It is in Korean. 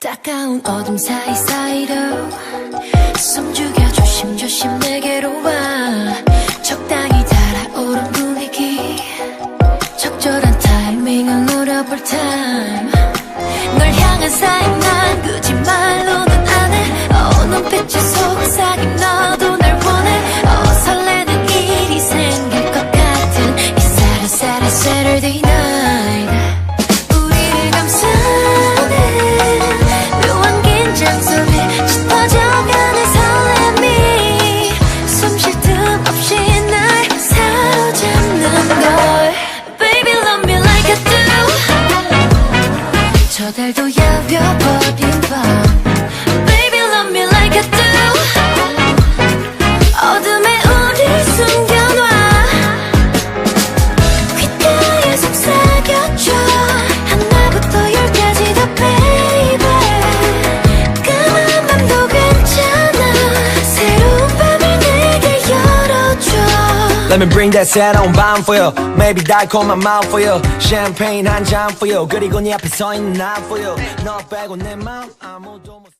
따가운 어둠 사이사이로 숨 죽여 속삭임 너도 날 원해. 어 설레는 일이 생길 것 같은 이 Saturday 감싸는 묘한 긴장 속에 짙어져가는 설렘이 숨 쉴 틈 없이 날 사로잡는 걸. Baby love me like I do. 저 달도 야벼버린 Let me bring that 새로운 밤 for you Maybe 달콤한 마음 for you Champagne 한 잔 for you 그리고 네 앞에 서 있는 나 for you 너 빼고 내 마음 아무도 못